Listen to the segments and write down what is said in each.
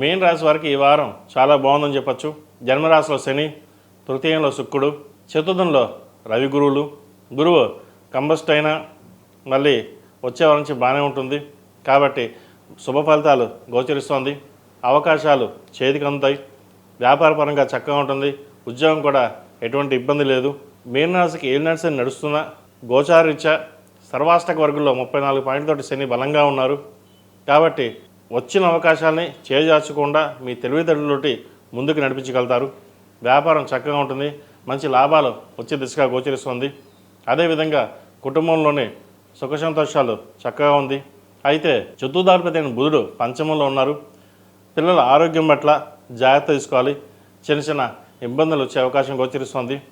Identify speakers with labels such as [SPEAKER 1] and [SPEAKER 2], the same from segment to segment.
[SPEAKER 1] మీన రాశి వారికి ఈ వారం చాలా బాగుందని చెప్పొచ్చు. జన్మరాశిలో శని తృతీయంలో శుక్రుడు చతుర్థంలో రవి గురువులు గురువు కంబస్ట్ అయినా మళ్ళీ వచ్చే వారం నుంచి బాగానే ఉంటుంది. కాబట్టి శుభ ఫలితాలు గోచరిస్తోంది. అవకాశాలు చేతికి అందుతాయి వ్యాపారపరంగా చక్కగా ఉంటుంది. ఉద్యోగం కూడా ఎటువంటి ఇబ్బంది లేదు. మీనరాశికి ఏడు నడిచి నడుస్తున్న గోచారీత్యా సర్వాష్టక వర్గంలో ముప్పై నాలుగు పాయింట్లతోటి శని బలంగా ఉన్నారు. కాబట్టి వచ్చిన అవకాశాలని చేజార్చకుండా మీ తెలివితేటలతోటి ముందుకు నడిపించగలుగుతారు. వ్యాపారం చక్కగా ఉంటుంది. మంచి లాభాలు వచ్చే దిశగా గోచరిస్తుంది. అదేవిధంగా కుటుంబంలోనే సుఖ సంతోషాలు చక్కగా ఉంది. అయితే చతుర్థాధిపతి అయిన బుధుడు పంచమంలో ఉన్నారు. పిల్లల ఆరోగ్యం పట్ల జాగ్రత్త తీసుకోవాలి. చిన్న చిన్న ఇబ్బందులు వచ్చే అవకాశం గోచరిస్తుంది.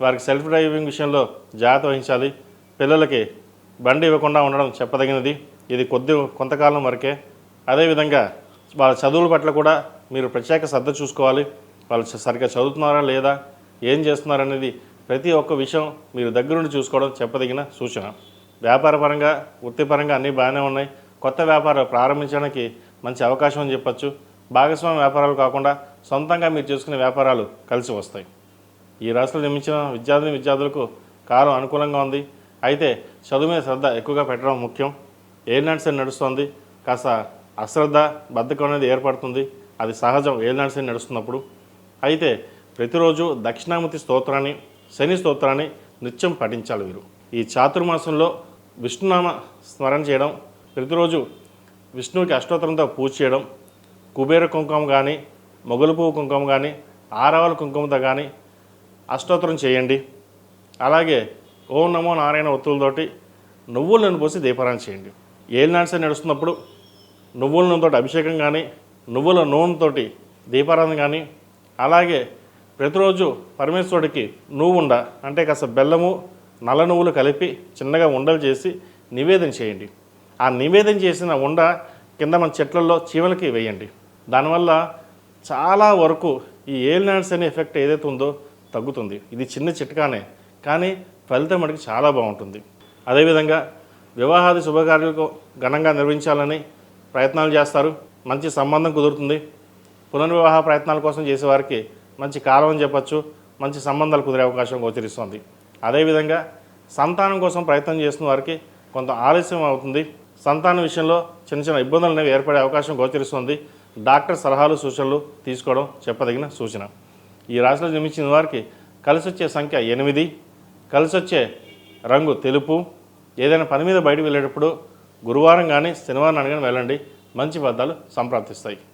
[SPEAKER 1] వారికి సెల్ఫ్ డ్రైవింగ్ విషయంలో జాగ్రత్త వహించాలి. పిల్లలకి బండి ఇవ్వకుండా ఉండడం చెప్పదగినది. ఇది కొద్ది కొంతకాలం వరకే అదేవిధంగా వాళ్ళ చదువుల పట్ల కూడా మీరు ప్రత్యేక శ్రద్ధ చూసుకోవాలి. వాళ్ళు సరిగ్గా చదువుతున్నారా లేదా? ఏం చేస్తున్నారనేది ప్రతి ఒక్క విషయం మీరు దగ్గరుండి చూసుకోవడం చెప్పదగిన సూచన. వ్యాపారపరంగా వృత్తిపరంగా అన్నీ బాగానే ఉన్నాయి. కొత్త వ్యాపారాలు ప్రారంభించడానికి మంచి అవకాశం అని చెప్పచ్చు. భాగస్వామ్య వ్యాపారాలు కాకుండా సొంతంగా మీరు చేసుకునే వ్యాపారాలు కలిసి వస్తాయి. ఈ రాశిలో నిర్మించిన విద్యార్థిని విద్యార్థులకు కాలం అనుకూలంగా ఉంది. అయితే చదువు మీద శ్రద్ధ ఎక్కువగా పెట్టడం ముఖ్యం. ఏ శని నడుస్తుంది. కాస్త అశ్రద్ధ బద్ధకం అనేది ఏర్పడుతుంది. అది సహజం. ఏలినాటి నడుస్తున్నప్పుడు? అయితే ప్రతిరోజు దక్షిణామూర్తి స్తోత్రాన్ని శని స్తోత్రాన్ని నిత్యం పఠించాలి వీరు. ఈ చాతుర్మాసంలో విష్ణునామ స్మరణ చేయడం ప్రతిరోజు విష్ణువుకి అష్టోత్తరంతో పూజ చేయడం కుబేర కుంకుమ కానీ మొగలు పువ్వు కుంకుమ కానీ ఆరవల కుంకుమతో కానీ అష్టోత్తరం చేయండి. అలాగే ఓం నమో నారాయణ ఒత్తులతోటి నువ్వులను పోసి దీపారాయణ చేయండి. ఏలినాడు నడుస్తున్నప్పుడు? నువ్వుల నూనెతో అభిషేకం కానీ నువ్వుల నూనెతోటి దీపారాధన కానీ అలాగే ప్రతిరోజు పరమేశ్వరుడికి నువ్వు ఉండ అంటే కాస్త బెల్లము నల్ల నువ్వులు కలిపి చిన్నగా ఉండలు చేసి నివేదన చేయండి. ఆ నివేదన చేసిన ఉండ కింద మన చెట్లలో చీమలకి వేయండి. దానివల్ల చాలా వరకు ఈ ఏలినాన్స్ అనే ఎఫెక్ట్ ఏదైతే ఉందో తగ్గుతుంది. ఇది చిన్న చిట్కానే కానీ ఫలితం మనకి చాలా బాగుంటుంది. అదేవిధంగా వివాహాది శుభకార్యాలకు ఘనంగా నిర్వహించాలని ప్రయత్నాలు చేస్తారు. మంచి సంబంధం కుదురుతుంది. పునర్వివాహ ప్రయత్నాల కోసం చేసేవారికి మంచి కాలం అని చెప్పచ్చు. మంచి సంబంధాలు కుదిరే అవకాశం గోచరిస్తుంది. అదేవిధంగా సంతానం కోసం ప్రయత్నం చేస్తున్న వారికి కొంత ఆలస్యం అవుతుంది. సంతానం విషయంలో చిన్న చిన్న ఇబ్బందులు అనేవి ఏర్పడే అవకాశం గోచరిస్తుంది. డాక్టర్ సలహాలు సూచనలు తీసుకోవడం చెప్పదగిన సూచన. ఈ రాశిలో జన్మించిన వారికి కలిసి వచ్చే సంఖ్య ఎనిమిది. కలిసి వచ్చే రంగు తెలుపు. ఏదైనా పని మీద బయటకు వెళ్ళేటప్పుడు గురువారం కానీ శనివారం కానీ వెళ్ళండి. మంచి ఫలితాలు సంప్రాప్తిస్తాయి.